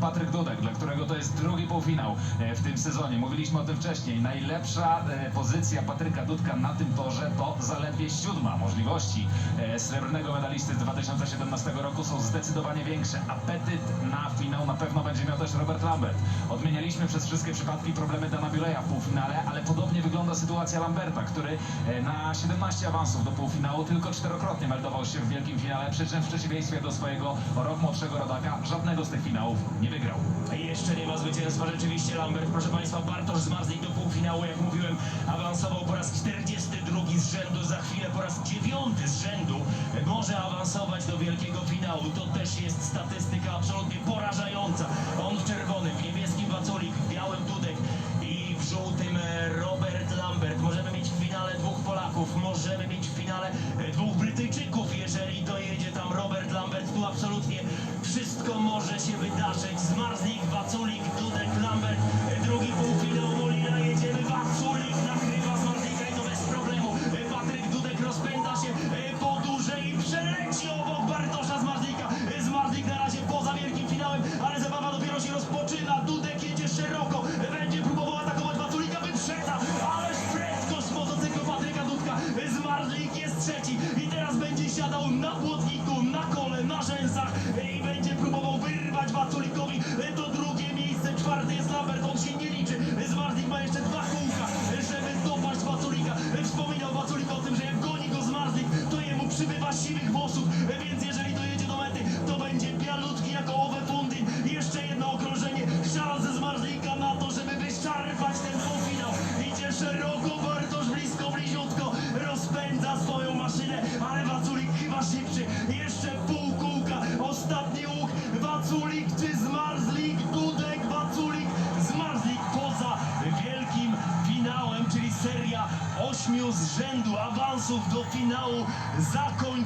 Patryk Dudek, dla którego to jest drugi półfinał e, w tym sezonie. Mówiliśmy o tym wcześniej. Najlepsza e, pozycja Patryka Dudka na tym torze to zaledwie siódma. Możliwości e, srebrnego medalisty z 2017 roku są zdecydowanie większe. Apetyt na finał na pewno będzie miał też Robert Lambert. Odmienialiśmy przez wszystkie przypadki problemy Dana Bileya w półfinale, ale podobnie wygląda sytuacja Lamberta, który e, na 17 awansów do półfinału tylko czterokrotnie meldował się w wielkim finale, przy czym w przeciwieństwie do swojego rok młodszego rodaka żadnego z tych finałów nie wygrał. Jeszcze nie ma zwycięstwa rzeczywiście Lambert. Proszę Państwa, Bartosz Zmarzlik do półfinału, jak mówiłem, awansował po raz 42 z rzędu, za chwilę po raz 9 z rzędu może awansować do wielkiego finału. To też jest statystyka absolutnie porażająca. Możemy mieć w finale e, dwóch Brytyjczyków, jeżeli dojedzie tam Robert Lambert. Tu absolutnie wszystko może się wydarzyć. Zmarzlik, Waculik, trzeci i teraz będzie siadał na płotniku, na kole, na rzęsach i będzie próbował wyrwać Waculikowi to drugie miejsce. Czwarty jest Lambert, on się nie liczy. Zmarzlik ma jeszcze dwa kółka, żeby dopaść Waculika. Wspominał Waculik o tym, że jak goni go Zmarzlik, to jemu przybywa siwych włosów, więc ośmiu z rzędu awansów do finału zakończona.